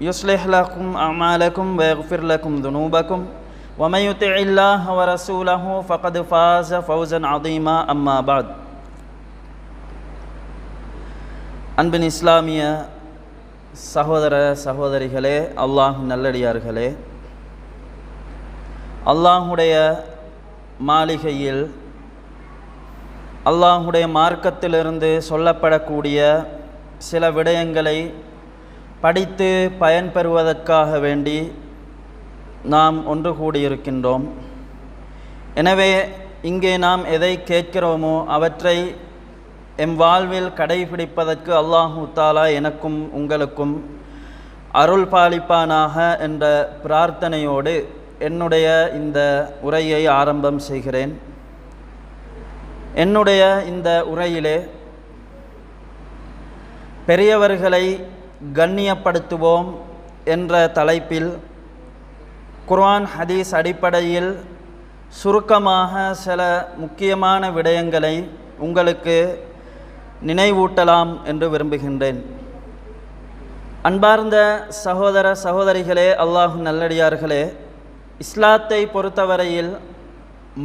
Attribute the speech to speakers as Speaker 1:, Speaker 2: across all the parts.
Speaker 1: يصلح لكم أعمالكم ويغفر لكم ذنوبكم ومن يطع الله ورسوله فقد فاز فوزا عظيما أما بعد அன்பின் இஸ்லாமிய சகோதர சகோதரிகளே அல்லாஹ் நல்லடியார்களே அல்லாஹுடைய மாளிகையில் அல்லாஹுடைய மார்க்கத்திலிருந்து சொல்லப்படக்கூடிய சில விடயங்களை படித்து பயன்பெறுவதற்காக வேண்டி நாம் ஒன்று கூடியிருக்கின்றோம். எனவே இங்கே நாம் எதை கேட்கிறோமோ அவற்றை எம் வாழ்வில் கடைபிடிப்பதற்கு அல்லாஹு தாலா எனக்கும் உங்களுக்கும் அருள் பாலிப்பானாக என்ற பிரார்த்தனையோடு என்னுடைய இந்த உரையை ஆரம்பம் செய்கிறேன். என்னுடைய இந்த உரையிலே பெரியவர்களை கண்ணியப்படுத்துவோம் என்ற தலைப்பில் குர்ஆன் ஹதீஸ் அடிப்படையில் சுருக்கமாக சில முக்கியமான விடயங்களை உங்களுக்கு நினைவூட்டலாம் என்று விரும்புகின்றேன். அன்பார்ந்த சகோதர சகோதரிகளே அல்லாஹு நல்லடியார்களே இஸ்லாத்தை பொறுத்தவரையில்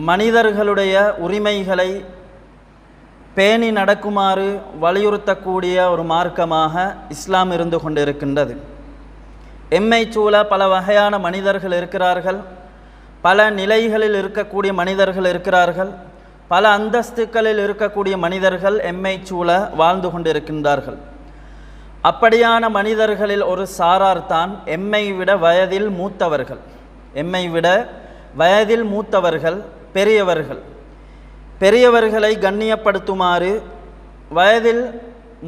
Speaker 1: மனிதர்களுடைய உரிமைகளை பேணி நடக்குமாறு வலியுறுத்தக்கூடிய ஒரு மார்க்கமாக இஸ்லாம் இருந்து கொண்டிருக்கின்றது. எம்மை சூழ பல வகையான மனிதர்கள் இருக்கிறார்கள். பல நிலைகளில் இருக்கக்கூடிய மனிதர்கள் இருக்கிறார்கள். பல அந்தஸ்துக்களில் இருக்கக்கூடிய மனிதர்கள் எம்மை சூழ வாழ்ந்து கொண்டிருக்கின்றார்கள். அப்படியான மனிதர்களில் ஒரு சாரார் தான் எம்மை விட வயதில் மூத்தவர்கள். எம்மை விட வயதில் மூத்தவர்கள் பெரியவர்கள். பெரியவர்களை கண்ணியப்படுத்துமாறு வயதில்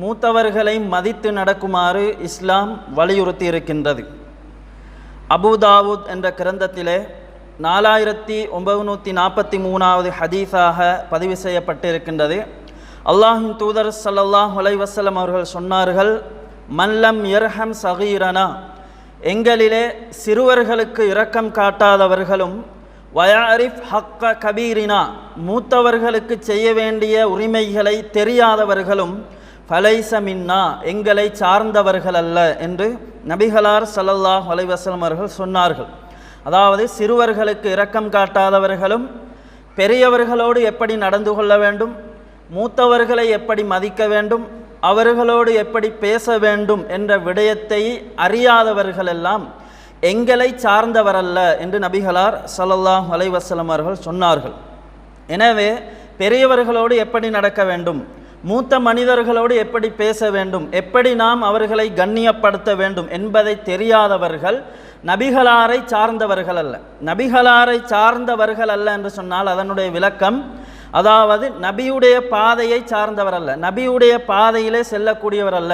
Speaker 1: மூத்தவர்களை மதித்து நடக்குமாறு இஸ்லாம் வலியுறுத்தி இருக்கின்றது அபுதாவுத் என்ற கிரந்தத்திலே நாலாயிரத்தி ஒன்பதுநூற்றி நாற்பத்தி மூணாவது ஹதீஸாக பதிவு செய்யப்பட்டிருக்கின்றது. அல்லாஹின் தூதர் சல்லல்லாஹ் வலைவசலம் அவர்கள் சொன்னார்கள் மல்லம் எர்ஹம் சகீரனா. எங்களிலே சிறுவர்களுக்கு இரக்கம் காட்டாதவர்களும் வயாரிஃப் ஹக்க கபீரினா மூத்தவர்களுக்கு செய்ய வேண்டிய உரிமைகளை தெரியாதவர்களும் ஃபலைச மின்னா எங்களை சார்ந்தவர்கள் அல்ல என்று நபிகளார் சல்லல்லாஹ் அலைவசலம் அவர்கள் சொன்னார்கள். அதாவது சிறுவர்களுக்கு இரக்கம் காட்டாதவர்களும் பெரியவர்களோடு எப்படி நடந்து கொள்ள வேண்டும் மூத்தவர்களை எப்படி மதிக்க வேண்டும் அவர்களோடு எப்படி பேச வேண்டும் என்ற விடயத்தை அறியாதவர்களெல்லாம் எங்களை சார்ந்தவரல்ல என்று நபிகளார் சல்லல்லாஹ் அலைவசலம் அவர்கள் சொன்னார்கள். எனவே பெரியவர்களோடு எப்படி நடக்க வேண்டும்? மூத்த மனிதர்களோடு எப்படி பேச வேண்டும்? எப்படி நாம் அவர்களை கண்ணியப்படுத்த வேண்டும் என்பதை தெரியாதவர்கள் நபிகளாரை சார்ந்தவர்கள் அல்ல. நபிகளாரை சார்ந்தவர்கள் அல்ல என்று சொன்னால் அதனுடைய விளக்கம் அதாவது நபியுடைய பாதையை சார்ந்தவர் அல்ல நபியுடைய பாதையிலே செல்லக்கூடியவர் அல்ல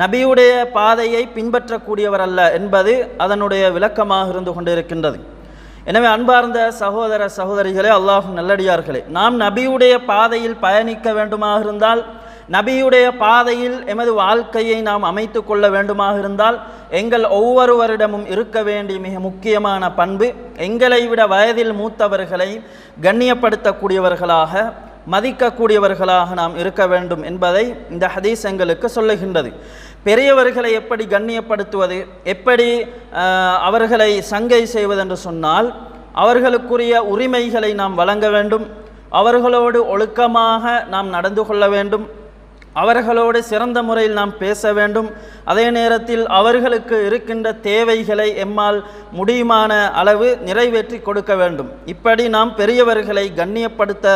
Speaker 1: நபியுடைய பாதையை பின்பற்றக்கூடியவர் அல்ல என்பது அதனுடைய விளக்கமாக இருந்து கொண்டிருக்கின்றது. எனவே அன்பார்ந்த சகோதர சகோதரிகளே அல்லாஹ் நல்லடியார்களே நாம் நபியுடைய பாதையில் பயணிக்க வேண்டுமாக இருந்தால் நபியுடைய பாதையில் எமது வாழ்க்கையை நாம் அமைத்து கொள்ள வேண்டுமாக இருந்தால் எங்கள் ஒவ்வொருவரிடமும் இருக்க வேண்டிய மிக முக்கியமான பண்பு எங்களை விட வயதில் மூத்தவர்களை கண்ணியப்படுத்தக்கூடியவர்களாக மதிக்கக்கூடியவர்களாக நாம் இருக்க வேண்டும் என்பதை இந்த ஹதீஸ் எங்களுக்கு சொல்லுகின்றது. பெரியவர்களை எப்படி கண்ணியப்படுத்துவது எப்படி அவர்களை சங்கை செய்வதென்று சொன்னால் அவர்களுக்குரிய உரிமைகளை நாம் வழங்க வேண்டும். அவர்களோடு ஒழுக்கமாக நாம் நடந்து கொள்ள வேண்டும். அவர்களோடு சிறந்த முறையில் நாம் பேச வேண்டும். அதே நேரத்தில் அவர்களுக்கு இருக்கின்ற தேவைகளை எம்மால் முடியுமான அளவு நிறைவேற்றி கொடுக்க வேண்டும். இப்படி நாம் பெரியவர்களை கண்ணியப்படுத்த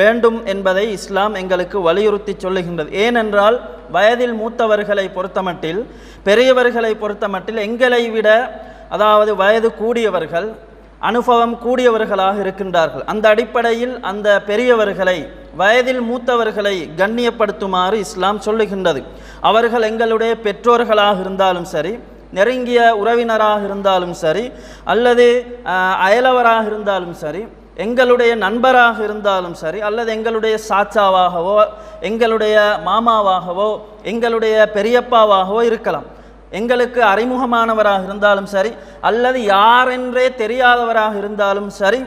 Speaker 1: வேண்டும் என்பதை இஸ்லாம் எங்களுக்கு வலியுறுத்தி சொல்லுகின்றது. ஏனென்றால் வயதில் மூத்தவர்களை பொறுத்தமட்டில் பெரியவர்களை பொறுத்தமட்டில் எங்களை விட அதாவது வயது கூடியவர்கள் அனுபவம் கூடியவர்களாக இருக்கின்றார்கள். அந்த அடிப்படையில் அந்த பெரியவர்களை வயதில் மூத்தவர்களை கண்ணியப்படுத்துமாறு இஸ்லாம் சொல்லுகின்றது. அவர்கள் எங்களுடைய பெற்றோர்களாக இருந்தாலும் சரி நெருங்கிய உறவினராக இருந்தாலும் சரி அல்லது அயலவராக இருந்தாலும் சரி எங்களுடைய நண்பராக இருந்தாலும் சரி அல்லது எங்களுடைய சாச்சாவாகவோ எங்களுடைய மாமாவாகவோ எங்களுடைய பெரியப்பாவாகவோ இருக்கலாம். எங்களுக்கு அறிமுகமானவராக இருந்தாலும் சரி அல்லது யாரென்றே தெரியாதவராக இருந்தாலும் சரி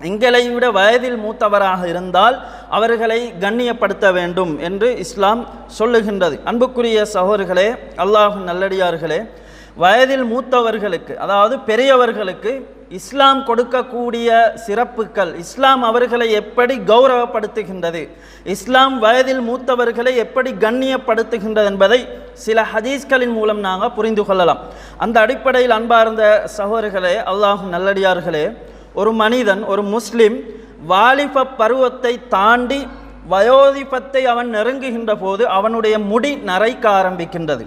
Speaker 1: எங்களை விட வயதில் மூத்தவராக இருந்தால் அவர்களை கண்ணியப்படுத்த வேண்டும் என்று இஸ்லாம் சொல்லுகின்றது. அன்புக்குரிய சகோதரர்களே அல்லாஹ் நல்லடியார்களே வயதில் மூத்தவர்களுக்கு அதாவது பெரியவர்களுக்கு இஸ்லாம் கொடுக்கக்கூடிய சிறப்புகள் இஸ்லாம் அவர்களை எப்படி கௌரவப்படுத்துகின்றது இஸ்லாம் வயதில் மூத்தவர்களை எப்படி கண்ணியப்படுத்துகின்றது என்பதை சில ஹதீஸ்களின் மூலம் நாங்கள் புரிந்து கொள்ளலாம். அந்த அடிப்படையில் அன்பார்ந்த சகோதரர்களே அல்லாஹும் நல்லடியார்களே ஒரு மனிதன் ஒரு முஸ்லிம் வாலிப பருவத்தை தாண்டி வயோதிபத்தை அவன் நெருங்குகின்ற போது அவனுடைய முடி நரைக்க ஆரம்பிக்கின்றது.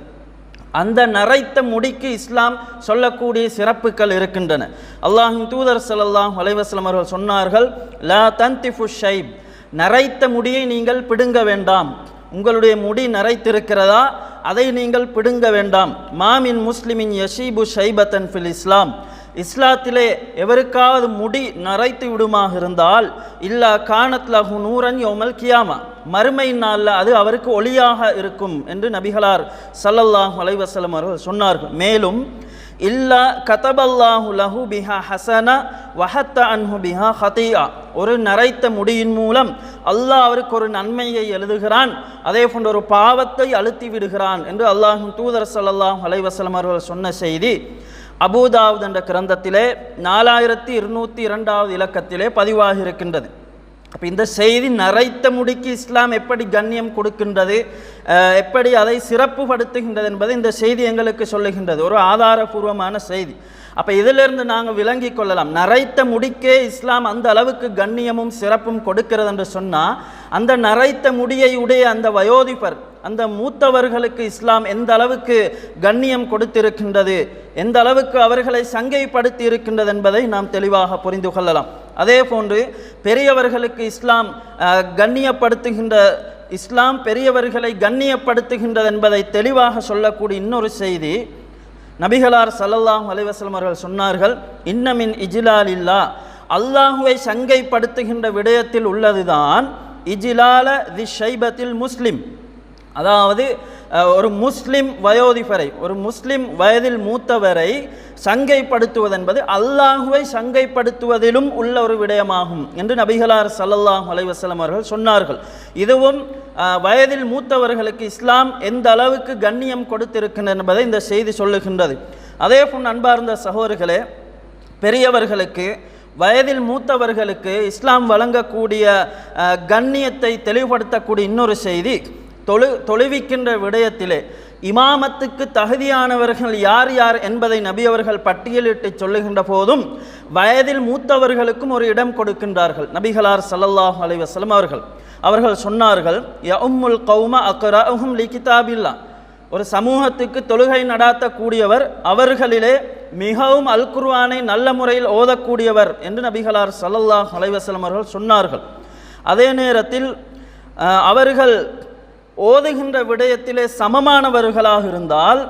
Speaker 1: அந்த நரைத்த முடிக்கு இஸ்லாம் சொல்லக்கூடிய சிறப்புகள் இருக்கின்றன. அல்லாஹின் தூதர் ஸல்லல்லாஹு அலைவாஸ்லம் அவர்கள் சொன்னார்கள் லா தந்திஃபு ஷைப். நரைத்த முடியை நீங்கள் பிடுங்க வேண்டாம். உங்களுடைய முடி நரைத்திருக்கிறதா? அதை நீங்கள் பிடுங்க வேண்டாம். மாமின் முஸ்லிமின் யஷீபு ஷைபத்தன் ஃபில் இஸ்லாம். இஸ்லாத்திலே எவருக்காவது முடி நரைத்து விடுமாக இருந்தால் இல்லா கானத் லஹு நூரன் யோமல் கியாமா. மறுமை நாளில் அது அவருக்கு ஒளியாக இருக்கும் என்று நபிகளார் சல்லல்லாஹு அலைவசலம் அவர்கள் சொன்னார்கள். மேலும் இல்லா கதபல்லாஹு லஹு பிஹா ஹசன வஹத்த அன்ஹு பிஹா ஹதியா. ஒரு நரைத்த முடியின் மூலம் அல்லாஹ் அவருக்கு ஒரு நன்மையை எழுதுகிறான் அதே போன்ற ஒரு பாவத்தை அழுத்தி விடுகிறான் என்று அல்லாஹும் தூதர் ஸல்லல்லாஹு அலைவசலம் அவர்கள் சொன்ன செய்தி. அபூதாவுத் என்ற கிரந்தத்திலே நாலாயிரத்தி இருநூற்றி இரண்டாவது இலக்கத்திலே பதிவாகி இருக்கின்றது அப்போ இந்த செய்தி நரைத்த முடிக்கு இஸ்லாம் எப்படி கண்ணியம் கொடுக்கின்றது எப்படி அதை சிறப்புப்படுத்துகின்றது என்பதை இந்த செய்தி எங்களுக்கு சொல்லுகின்றது. ஒரு ஆதாரபூர்வமான செய்தி. அப்போ இதிலிருந்து நாங்கள் விளங்கி கொள்ளலாம். நரைத்த முடிக்கே இஸ்லாம் அந்த அளவுக்கு கண்ணியமும் சிறப்பும் கொடுக்கிறது என்று சொன்னால் அந்த நரைத்த முடியை உடைய அந்த வயோதிபர் அந்த மூத்தவர்களுக்கு இஸ்லாம் எந்த அளவுக்கு கண்ணியம் கொடுத்திருக்கின்றது எந்த அளவுக்கு அவர்களை சங்கைப்படுத்தி இருக்கின்றது என்பதை நாம் தெளிவாக புரிந்து கொள்ளலாம். அதே போன்று பெரியவர்களுக்கு இஸ்லாம் கண்ணியப்படுத்துகின்ற இஸ்லாம் பெரியவர்களை கண்ணியப்படுத்துகின்றது என்பதை தெளிவாக சொல்லக்கூடிய இன்னொரு செய்தி நபிகளார் சல்லல்லாஹ் அலைஹி அவர்கள் சொன்னார்கள் இன்னமின் இஜ்லாலில்லா. அல்லாஹுவை சங்கைப்படுத்துகின்ற விடயத்தில் உள்ளதுதான் இஜிலால தி ஷைபத்தில் முஸ்லிம். அதாவது ஒரு முஸ்லிம் வயோதிபரை ஒரு முஸ்லிம் வயதில் மூத்தவரை சங்கைப்படுத்துவது என்பது அல்லாஹுவை சங்கைப்படுத்துவதிலும் உள்ள ஒரு விடயமாகும் என்று நபிகளார் சல்லல்லாஹ் அலைவசலம் அவர்கள் சொன்னார்கள். இதுவும் வயதில் மூத்தவர்களுக்கு இஸ்லாம் எந்த அளவுக்கு கண்ணியம் கொடுத்திருக்கின்றன என்பதை இந்த செய்தி சொல்லுகின்றது. அதே போல் அன்பார்ந்த சகோதரர்களே பெரியவர்களுக்கு வயதில் மூத்தவர்களுக்கு இஸ்லாம் வழங்கக்கூடிய கண்ணியத்தை தெளிவுபடுத்தக்கூடிய இன்னொரு செய்தி தொழு தொழுவிக்கின்ற விடயத்திலே இமாமத்துக்கு தகுதியானவர்கள் யார் யார் என்பதை நபி அவர்கள் பட்டியலிட்டு சொல்லுகின்ற போதும் வயதில் மூத்தவர்களுக்கும் ஒரு இடம் கொடுக்கின்றார்கள். நபிகளார் சல்லல்லாஹ் அலைஹி அவர்கள். அவர்கள் சொன்னார்கள் யஉம்முல் கௌம அக்ரஹும் லி ஒரு சமூகத்துக்கு தொழுகை நடாத்தக்கூடியவர் அவர்களிலே மிகவும் அல் குர்வானை நல்ல முறையில் ஓதக்கூடியவர் என்று நபிகளார் சல்லல்லாஹ் அலைஹி அவர்கள் சொன்னார்கள். அதே நேரத்தில் அவர்கள் ஓதுகின்ற விடயத்திலே சமமானவர்களாக இருந்தால்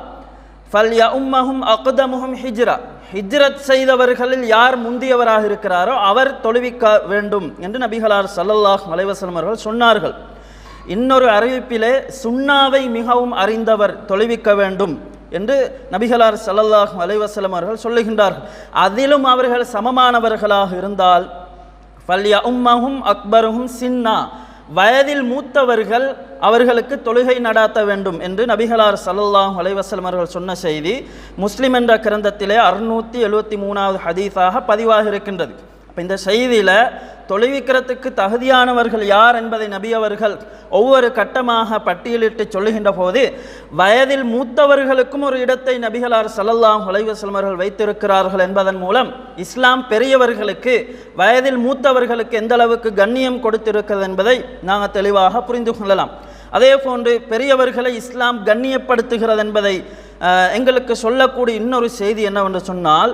Speaker 1: ஃபல்யா உம்மஹும் அக்தமுஹும் ஹிஜ்ரா. ஹிஜ்ரத் செய்தவர்களில் யார் முந்தியவராக இருக்கிறாரோ அவர் தொழுவிக்க வேண்டும் என்று நபிகளார் சல்லல்லாஹ் மலைவசலம் அவர்கள் சொன்னார்கள். இன்னொரு அறிவிப்பிலே சுண்ணாவை மிகவும் அறிந்தவர் தொழுவிக்க வேண்டும் என்று நபிகளார் சல்லல்லாஹ் மலைவசலம் அவர்கள் சொல்லுகின்றார்கள். அதிலும் அவர்கள் சமமானவர்களாக இருந்தால் ஃபல்யா உம்மஹும் அக்பருஹும் சின்னா. வயதில் மூத்தவர்கள் அவர்களுக்கு தொழுகை நடாத்த வேண்டும் என்று நபிகளார் ஸல்லல்லாஹு அலைவசலம் அவர்கள் சொன்ன செய்தி முஸ்லிம் என்ற கிரந்தத்திலே அறுநூற்றி எழுபத்தி மூணாவது ஹதீஸாக பதிவாக இருக்கின்றது. இப்போ இந்த செய்தியில் தொழுவிக்கிறதுக்கு தகுதியானவர்கள் யார் என்பதை நபி அவர்கள் ஒவ்வொரு கட்டமாக பட்டியலிட்டு சொல்லுகின்ற போது வயதில் மூத்தவர்களுக்கும் ஒரு இடத்தை நபிகளார் செல்லலாம் அலைஹி வைத்திருக்கிறார்கள் என்பதன் மூலம் இஸ்லாம் பெரியவர்களுக்கு வயதில் மூத்தவர்களுக்கு எந்த அளவுக்கு கண்ணியம் கொடுத்திருக்கிறது என்பதை நாங்கள் தெளிவாக புரிந்து கொள்ளலாம். அதே போன்று பெரியவர்களை இஸ்லாம் கண்ணியப்படுத்துகிறது என்பதை எங்களுக்கு சொல்லக்கூடிய இன்னொரு செய்தி என்னவென்று சொன்னால்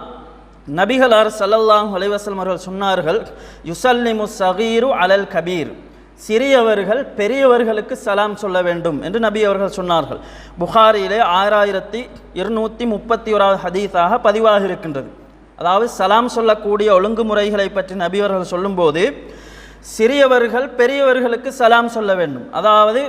Speaker 1: நபிகளார் சல்லல்லாஹ் அலைஹி அவர்கள் சொன்னார்கள் யுசல்லிமு சகீரு அலல் கபீர். சிறியவர்கள் பெரியவர்களுக்கு சலாம் சொல்ல வேண்டும் என்று நபி அவர்கள் சொன்னார்கள். புகாரிலே ஆறாயிரத்தி இருநூற்றி முப்பத்தி ஓராவது ஹதீஸாக பதிவாக இருக்கின்றது. அதாவது சலாம் சொல்லக்கூடிய ஒழுங்குமுறைகளை பற்றி நபி அவர்கள் சொல்லும்போது சிறியவர்கள் பெரியவர்களுக்கு சலாம் சொல்ல வேண்டும். அதாவது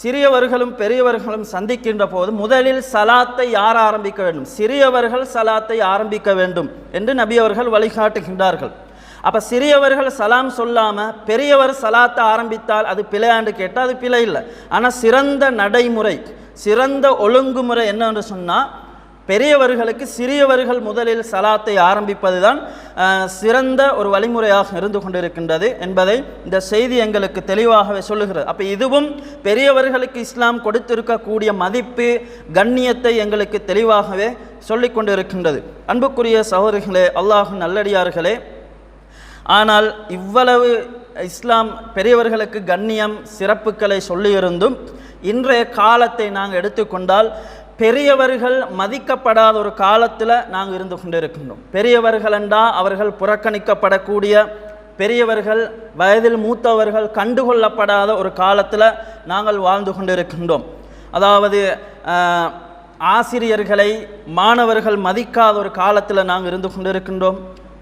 Speaker 1: சிறியவர்களும் பெரியவர்களும் சந்திக்கின்ற போது முதலில் சலாத்தை யார் ஆரம்பிக்க வேண்டும்? சிறியவர்கள் சலாத்தை ஆரம்பிக்க வேண்டும் என்று நபி அவர்கள் வழிகாட்டுகின்றார்கள். அப்ப சிறியவர்கள் சலாம் சொல்லாம பெரியவர் சலாத்தை ஆரம்பித்தால் அது பிழையாண்டு கேட்டால் அது பிழை இல்லை. ஆனால் சிறந்த நடைமுறை சிறந்த ஒழுங்குமுறை என்னன்னு சொன்னால் பெரியவர்களுக்கு சிறியவர்கள் முதலில் சலாத்தை ஆரம்பிப்பது தான் சிறந்த ஒரு வழிமுறையாக இருந்து கொண்டிருக்கின்றது என்பதை இந்த செய்தி எங்களுக்கு தெளிவாகவே சொல்லுகிறது. அப்போ இதுவும் பெரியவர்களுக்கு இஸ்லாம் கொடுத்திருக்கக்கூடிய மதிப்பு கண்ணியத்தை எங்களுக்கு தெளிவாகவே சொல்லிக் கொண்டிருக்கின்றது. அன்புக்குரிய சகோதரிகளே அல்லாஹ் நல்லடியார்களே ஆனால் இவ்வளவு இஸ்லாம் பெரியவர்களுக்கு கண்ணியம் சிறப்புகளை சொல்லியிருந்தும் இன்றைய காலத்தை நாங்கள் எடுத்துக்கொண்டால் பெரியவர்கள் மதிக்கப்படாத ஒரு காலத்தில் நாங்கள் இருந்து கொண்டிருக்கின்றோம். பெரியவர்கள் என்றால் அவர்கள் புறக்கணிக்கப்படக்கூடிய பெரியவர்கள் வயதில் மூத்தவர்கள் கண்டுகொள்ளப்படாத ஒரு காலத்தில் நாங்கள் வாழ்ந்து கொண்டிருக்கின்றோம். அதாவது ஆசிரியர்களை மாணவர்கள் மதிக்காத ஒரு காலத்தில் நாங்கள் இருந்து கொண்டிருக்கின்றோம்.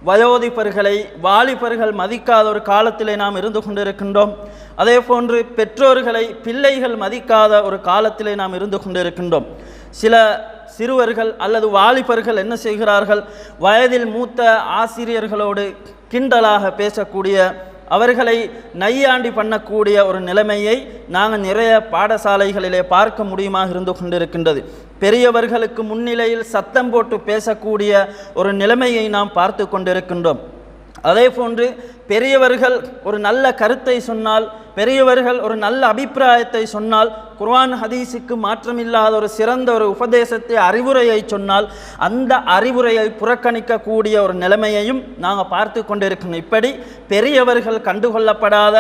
Speaker 1: வயோதிபர்களை வாலிபர்கள் மதிக்காத ஒரு காலத்திலே நாம் இருந்து கொண்டிருக்கின்றோம். அதே போன்று பெற்றோர்களை பிள்ளைகள் மதிக்காத ஒரு காலத்திலே நாம் இருந்து கொண்டிருக்கின்றோம். சில சிறுவர்கள் அல்லது வாலிபர்கள் என்ன செய்கிறார்கள்? வயதில் மூத்த ஆசிரியர்களோடு கிண்டலாக பேசக்கூடிய அவர்களை நையாண்டி பண்ணக்கூடிய ஒரு நிலைமையை நாங்கள் நிறைய பாடசாலைகளிலே பார்க்க முடியுமாக இருந்து கொண்டிருக்கின்றது. பெரியவர்களுக்கு முன்னிலையில் சத்தம் போட்டு பேசக்கூடிய ஒரு நிலைமையை நாம் பார்த்து கொண்டிருக்கின்றோம். அதே போன்று பெரியவர்கள் ஒரு நல்ல கருத்தை சொன்னால் பெரியவர்கள் ஒரு நல்ல அபிப்பிராயத்தை சொன்னால் குர்ஆன் ஹதீஸுக்கு மாற்றமில்லாத ஒரு சிறந்த ஒரு உபதேசத்தை அறிவுரையை சொன்னால் அந்த அறிவுரையை புறக்கணிக்கக்கூடிய ஒரு நிலைமையையும் நாங்கள் பார்த்து கொண்டிருக்கணும். இப்படி பெரியவர்கள் கண்டுகொள்ளப்படாத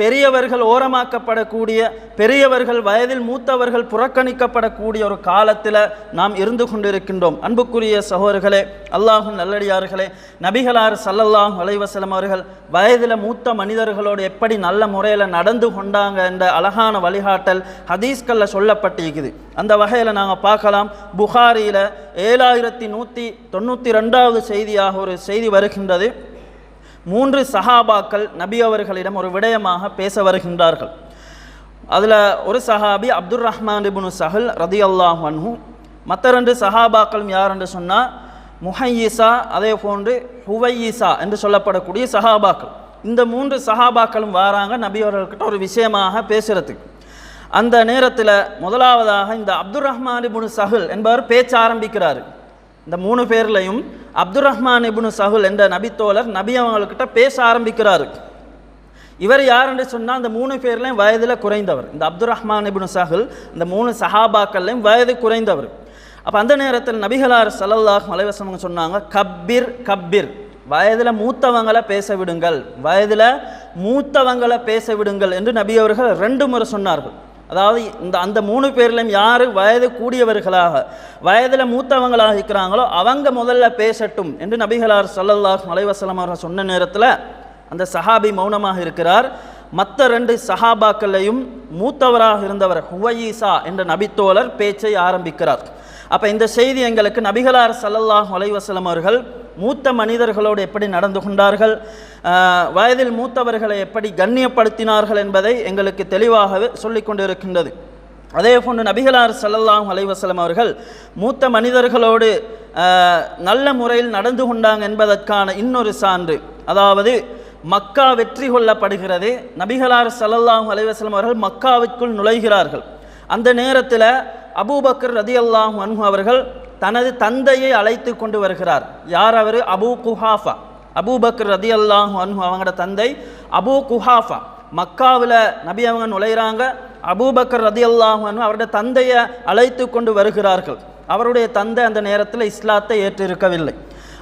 Speaker 1: பெரியவர்கள் ஓரமாக்கப்படக்கூடிய பெரியவர்கள் வயதில் மூத்தவர்கள் புறக்கணிக்கப்படக்கூடிய ஒரு காலத்தில் நாம் இருந்து கொண்டிருக்கின்றோம். அன்புக்குரிய சகோதரர்களே அல்லாஹும் நல்லடியார்களே நபிகளார் சல்லல்லாஹ் அலைவசலம் அவர்கள் வயதில் மூத்த மனிதர்களோடு எப்படி நல்ல முறையில் நடந்து கொண்டாங்க என்ற அழகான வழிகாட்டல் ஹதீஸ்களில் சொல்லப்பட்டிருக்குது. அந்த வகையில் நாங்கள் பார்க்கலாம். புகாரியில் ஏழாயிரத்தி நூற்றி தொண்ணூற்றி ரெண்டாவது செய்தியாக ஒரு செய்தி வருகின்றது. மூன்று சஹாபாக்கள் நபி அவர்களிடம் ஒரு விடயமாக பேச வருகின்றார்கள். அதில் ஒரு சஹாபி அப்துல் ரஹ்மான் இபுனு சஹல் ரதி அல்லாஹ் மற்ற ரெண்டு சஹாபாக்களும் யார் என்று சொன்னால் முஹையீசா அதே போன்று ஹுவையீசா என்று சொல்லப்படக்கூடிய சஹாபாக்கள். இந்த மூன்று சஹாபாக்களும் வராங்க நபி அவர்கள்கிட்ட ஒரு விஷயமாக பேசுகிறதுக்கு அந்த நேரத்தில் முதலாவதாக இந்த அப்துர் ரஹ்மான் இபுனு சஹுல் என்பவர் பேச்ச ஆரம்பிக்கிறார். இந்த மூணு பேர்லையும் அப்துர் ரஹ்மான் இபுனு சஹுல் என்ற நபித்தோழர் நபி அவங்கக்கிட்ட பேச ஆரம்பிக்கிறார். இவர் யாருன்னு சொன்னால் அந்த மூணு பேர்லையும் வயதில் குறைந்தவர். இந்த அப்துர் ரஹ்மான் இபுனு சஹுல் இந்த மூணு சஹாபாக்கள்லையும் வயது குறைந்தவர். அப்போ அந்த நேரத்தில் நபிகளார் சல்லல்லாஹ் அலைஹி சொன்னாங்க கப்பிர் கப்பிர். வயதில் மூத்தவங்களை பேச விடுங்கள். வயதில் மூத்தவங்களை பேச விடுங்கள் என்று நபி அவர்கள் ரெண்டு முறை சொன்னார்கள். அதாவது இந்த அந்த மூணு பேர்லையும் யார் வயது கூடியவர்களாக வயதில் மூத்தவங்களாக இருக்கிறாங்களோ அவங்க முதல்ல பேசட்டும் என்று நபிகளார் சல்லல்லாஹ் மலைவசலம் அவர்கள் சொன்ன நேரத்தில் அந்த சஹாபி மௌனமாக இருக்கிறார். மற்ற ரெண்டு சஹாபாக்களையும் மூத்தவராக இருந்தவர் ஹுவையீசா என்ற நபித்தோழர் பேச்சை ஆரம்பிக்கிறார். அப்போ இந்த செய்தி எங்களுக்கு நபிகளார் சல்லல்லாஹ் அலைவசலம் அவர்கள் மூத்த மனிதர்களோடு எப்படி நடந்து கொண்டார்கள் வயதில் மூத்தவர்களை எப்படி கண்ணியப்படுத்தினார்கள் என்பதை எங்களுக்கு தெளிவாகவே சொல்லிக் கொண்டிருக்கின்றது. அதே போன்று நபிகளார் சல்லல்லாஹ் அலைவசலம் அவர்கள் மூத்த மனிதர்களோடு நல்ல முறையில் நடந்து கொண்டாங்க என்பதற்கான இன்னொரு சான்று. அதாவது மக்கா வெற்றி கொள்ளப்படுகிறது. நபிகளார் சல்லல்லாஹ் அலைவசலம் அவர்கள் மக்காவிற்குள் நுழைகிறார்கள். அந்த நேரத்தில் அபூபக்கர் ரதி அல்லாஹ் அன்ஹு அவர்கள் தனது தந்தையை அழைத்து கொண்டு வருகிறார். யார் அவர்? அபூ குஹாஃபா. அபூபக்கர் ரதி அல்லாஹ் அன்ஹு அவங்களோட தந்தை அபூ குஹாஃபா. மக்காவில் நபி அவங்க நுழையிறாங்க. அபூபக்கர் ரதி அல்லாஹ் அன்ஹு அவருடைய தந்தையை அழைத்து கொண்டு வருகிறார்கள். அவருடைய தந்தை அந்த நேரத்தில் இஸ்லாத்தை ஏற்றிருக்கவில்லை.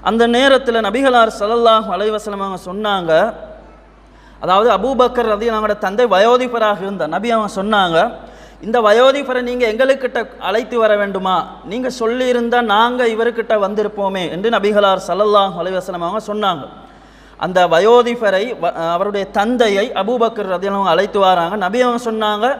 Speaker 1: அந்த நேரத்தில் நபிகளார் ஸல்லல்லாஹு அலைவசலம் அவங்க சொன்னாங்க. அதாவது அபூபக்கர் ரதி அவங்களோட தந்தை வயோதிபராக இருந்தார். நபி அவங்க சொன்னாங்க இந்த வயோதிபரை நீங்கள் எங்களுக்கிட்ட அழைத்து வர வேண்டுமா? நீங்கள் சொல்லியிருந்தால் நாங்கள் இவர்கிட்ட வந்திருப்போமே என்று நபிகளார் சல்லல்லாஹ் அலைவசனம் அவங்க சொன்னாங்க. அந்த வயோதிபரை வ- அவருடைய தந்தையை அபூபக்கர் ரதி அழைத்து வராங்க. நபி அவங்க சொன்னாங்க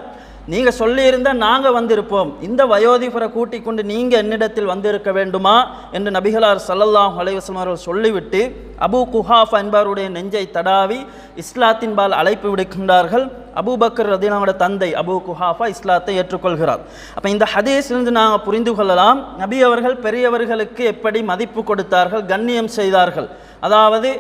Speaker 1: நீங்கள் சொல்லியிருந்தால் நாங்கள் வந்திருப்போம். இந்த வயோதிபரை கூட்டிக் கொண்டு நீங்கள் என்னிடத்தில் வந்திருக்க வேண்டுமா? என்று நபிகளார் சல்லல்லாஹ் அலைஹி அவர்கள் சொல்லிவிட்டு அபூ குஹாஃப் என்பவருடைய நெஞ்சை தடாவி இஸ்லாத்தின் பால் அழைப்பு விடுக்கின்றார்கள். அபூபக்கர் ரதீனாவோட தந்தை அபூ குஹாஃபா இஸ்லாத்தை ஏற்றுக்கொள்கிறார். அப்போ இந்த ஹதீஸ்லேருந்து நாங்கள் புரிந்து கொள்ளலாம் நபி அவர்கள் பெரியவர்களுக்கு எப்படி மதிப்பு கொடுத்தார்கள் கண்ணியம் செய்தார்கள். அதாவது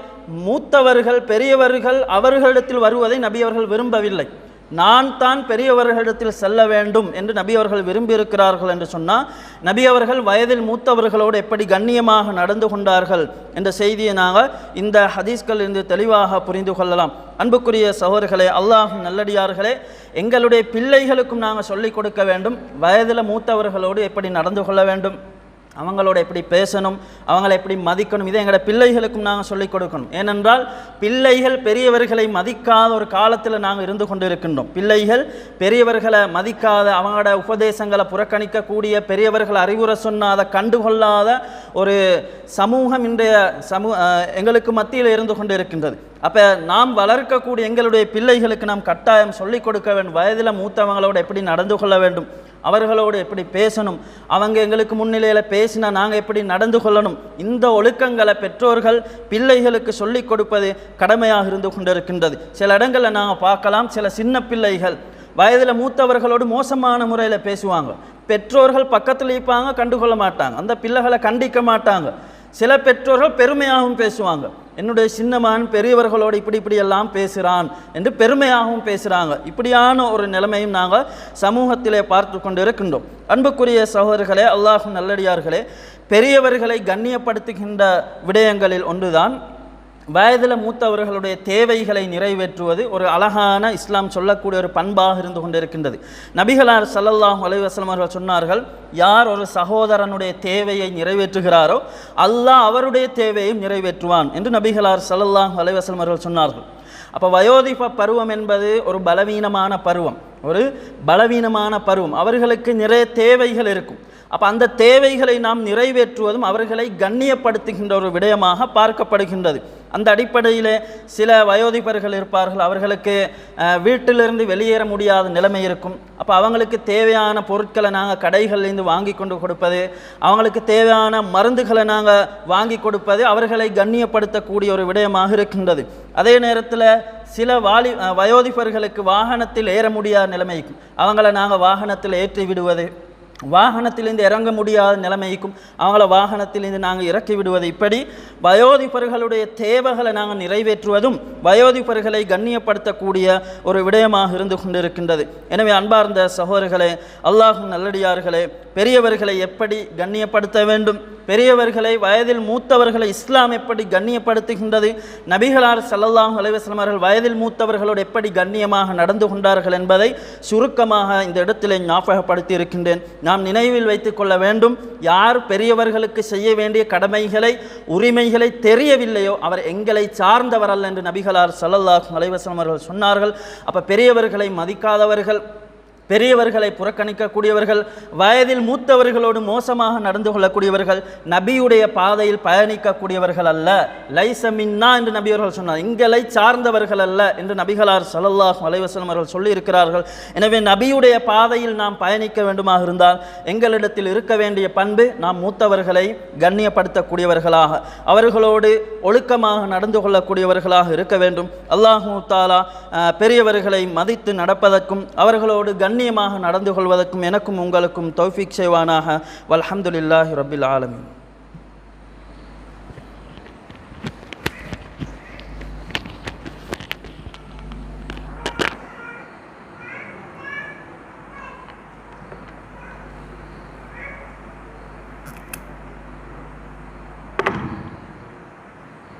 Speaker 1: மூத்தவர்கள் பெரியவர்கள் அவர்களிடத்தில் வருவதை நபி அவர்கள் விரும்பவில்லை. நான் தான் பெரியவர்களிடத்தில் செல்ல வேண்டும் என்று நபி அவர்கள் விரும்பியிருக்கிறார்கள் என்று சொன்னால் நபி அவர்கள் வயதில் மூத்தவர்களோடு எப்படி கண்ணியமாக நடந்து கொண்டார்கள் என்ற செய்தியை நாங்கள் இந்த ஹதீஸ்கள் இருந்து தெளிவாக புரிந்து கொள்ளலாம். அன்புக்குரிய சகோதரர்களே அல்லாஹ் நல்லடியார்களே எங்களுடைய பிள்ளைகளுக்கும் நாங்கள் சொல்லிக் கொடுக்க வேண்டும். வயதில் மூத்தவர்களோடு எப்படி நடந்து கொள்ள வேண்டும்? அவங்களோட எப்படி பேசணும் அவங்களை எப்படி மதிக்கணும் இதை எங்களோட பிள்ளைகளுக்கும் நாங்கள் சொல்லிக் கொடுக்கணும். ஏனென்றால் பிள்ளைகள் பெரியவர்களை மதிக்காத ஒரு காலத்தில் நாங்கள் இருந்து கொண்டு இருக்கின்றோம் பிள்ளைகள் பெரியவர்களை மதிக்காத அவங்களோட உபதேசங்களை புறக்கணிக்கக்கூடிய பெரியவர்கள் அறிவுரை சொன்னாத கண்டுகொள்ளாத ஒரு சமூகம் இன்றைய சமூ எங்களுக்கு மத்தியில் இருந்து கொண்டு இருக்கின்றது அப்போ நாம் வளர்க்கக்கூடிய எங்களுடைய பிள்ளைகளுக்கு நாம் கட்டாயம் சொல்லிக் கொடுக்க வேண்டும். வயதில் மூத்தவங்களோட எப்படி நடந்து கொள்ள வேண்டும்? அவர்களோடு எப்படி பேசணும்? அவங்க எங்களுக்கு முன்னிலையில் பேசினா நாங்கள் எப்படி நடந்து கொள்ளணும்? இந்த ஒழுக்கங்களை பெற்றோர்கள் பிள்ளைகளுக்கு சொல்லிக் கொடுப்பது கடமையாக இருந்து கொண்டிருக்கின்றது. சில இடங்களில் நாங்கள் பார்க்கலாம் சில சின்ன பிள்ளைகள். வயதில் மூத்தவர்களோடு மோசமான முறையில் பேசுவாங்க. பெற்றோர்கள் பக்கத்தில் இருப்பாங்க கண்டுகொள்ள மாட்டாங்க. அந்த பிள்ளைகளை கண்டிக்க மாட்டாங்க. சில பெற்றோர்கள் பெருமையாகவும் பேசுவாங்க. என்னுடைய சின்ன மகன் பெரியவர்களோடு இப்படி இப்படி எல்லாம் பேசுகிறான் என்று பெருமையாகவும் பேசுகிறாங்க இப்படியான ஒரு நிலைமையும் நாங்கள் சமூகத்திலே பார்த்து கொண்டு இருக்கின்றோம் அன்புக்குரிய சகோதரர்களே அல்லாஹ் நல்லடியார்களே பெரியவர்களை கண்ணியப்படுத்துகின்ற விடயங்களில் ஒன்றுதான் வயதில் மூத்தவர்களுடைய தேவைகளை நிறைவேற்றுவது ஒரு அழகான இஸ்லாம் சொல்லக்கூடிய ஒரு பண்பாக இருந்து கொண்டிருக்கின்றது. நபிகளார் சல்லல்லாஹ் அலைவாஸ்லம் அவர்கள் சொன்னார்கள் யார் ஒரு சகோதரனுடைய தேவையை நிறைவேற்றுகிறாரோ அல்லாஹ் அவருடைய தேவையும் நிறைவேற்றுவான் என்று நபிகளார் சல்லல்லாஹ் அலைவாஸ்லம் அவர்கள் சொன்னார்கள். அப்போ வயோதிப பருவம் என்பது ஒரு பலவீனமான பருவம். ஒரு பலவீனமான பருவம். அவர்களுக்கு நிறைய தேவைகள் இருக்கும். அப்போ அந்த தேவைகளை நாம் நிறைவேற்றுவதும் அவர்களை கண்ணியப்படுத்துகின்ற ஒரு விடயமாக பார்க்கப்படுகின்றது. அந்த அடிப்படையில் சில வயோதிபர்கள் இருப்பார்கள். அவர்களுக்கு வீட்டிலிருந்து வெளியேற முடியாத நிலைமை இருக்கும். அப்போ அவங்களுக்கு தேவையான பொருட்களை நாங்கள் கடைகள்லேருந்து வாங்கி கொண்டு கொடுப்பது அவங்களுக்கு தேவையான மருந்துகளை நாங்கள் வாங்கி கொடுப்பது அவர்களை கண்ணியப்படுத்தக்கூடிய ஒரு விடயமாக இருக்கின்றது. அதே நேரத்தில் சில வாலி வயோதிபர்களுக்கு வாகனத்தில் ஏற முடியாத நிலைமை அவங்கள நாங்கள் வாகனத்தில் ஏற்றி விடுவது வாகனத்திலிருந்து இறங்க முடியாத நிலைமைக்கும் அவங்கள வாகனத்திலிருந்து நாங்கள் இறக்கி விடுவது இப்படி. வயோதிபர்களுடைய தேவைகளை நாங்கள் நிறைவேற்றுவதும் வயோதிபர்களை கண்ணியப்படுத்தக்கூடிய ஒரு விடயமாக இருந்து கொண்டிருக்கின்றது. எனவே அன்பார்ந்த சகோதரர்களே அல்லாஹும் நல்லடியார்களே பெரியவர்களை எப்படி கண்ணியப்படுத்த வேண்டும்? பெரியவர்களை வயதில் மூத்தவர்களை இஸ்லாம் எப்படி கண்ணியப்படுத்துகின்றது? நபிகளார் சல்லல்லாஹ் அலைஹி அவர்கள் வயதில் மூத்தவர்களோடு எப்படி கண்ணியமாக நடந்து கொண்டார்கள் என்பதை சுருக்கமாக இந்த இடத்திலே ஞாபகப்படுத்தி இருக்கின்றேன் நாம் நினைவில் வைத்துக் கொள்ள வேண்டும் யார் பெரியவர்களுக்கு செய்ய வேண்டிய கடமைகளை உரிமைகளை தெரியவில்லையோ அவர் எங்களை சார்ந்தவர் அல்ல என்று நபிகளார் சல்லல்லாஹ் அலைஹி அவர்கள் சொன்னார்கள். அப்போ பெரியவர்களை மதிக்காதவர்கள் பெரியவர்களை புறக்கணிக்கக்கூடியவர்கள் வயதில் மூத்தவர்களோடு மோசமாக நடந்து கொள்ளக்கூடியவர்கள் நபியுடைய பாதையில் பயணிக்கக்கூடியவர்கள் அல்ல. லைசமின்னா என்று நபியவர்கள் சொன்னார். எங்களை சார்ந்தவர்கள் அல்ல என்று நபிகளார் சலல்லாஹ் அலைஹி அவர்கள் சொல்லியிருக்கிறார்கள். எனவே நபியுடைய பாதையில் நாம் பயணிக்க வேண்டுமாக இருந்தால் எங்களிடத்தில் இருக்க வேண்டிய பண்பு நாம் மூத்தவர்களை கண்ணியப்படுத்தக்கூடியவர்களாக அவர்களோடு ஒழுக்கமாக நடந்து கொள்ளக்கூடியவர்களாக இருக்க வேண்டும். அல்லாஹூ தாலா பெரியவர்களை மதித்து நடப்பதற்கும் அவர்களோடு கண் கண்ணியமாக நடந்து கொள்வதற்கும் எனக்கும் உங்களுக்கும் தௌஃபிக் செய்வானாக. வல்ஹம்துலில்லாஹி ரபில் ஆலமின்.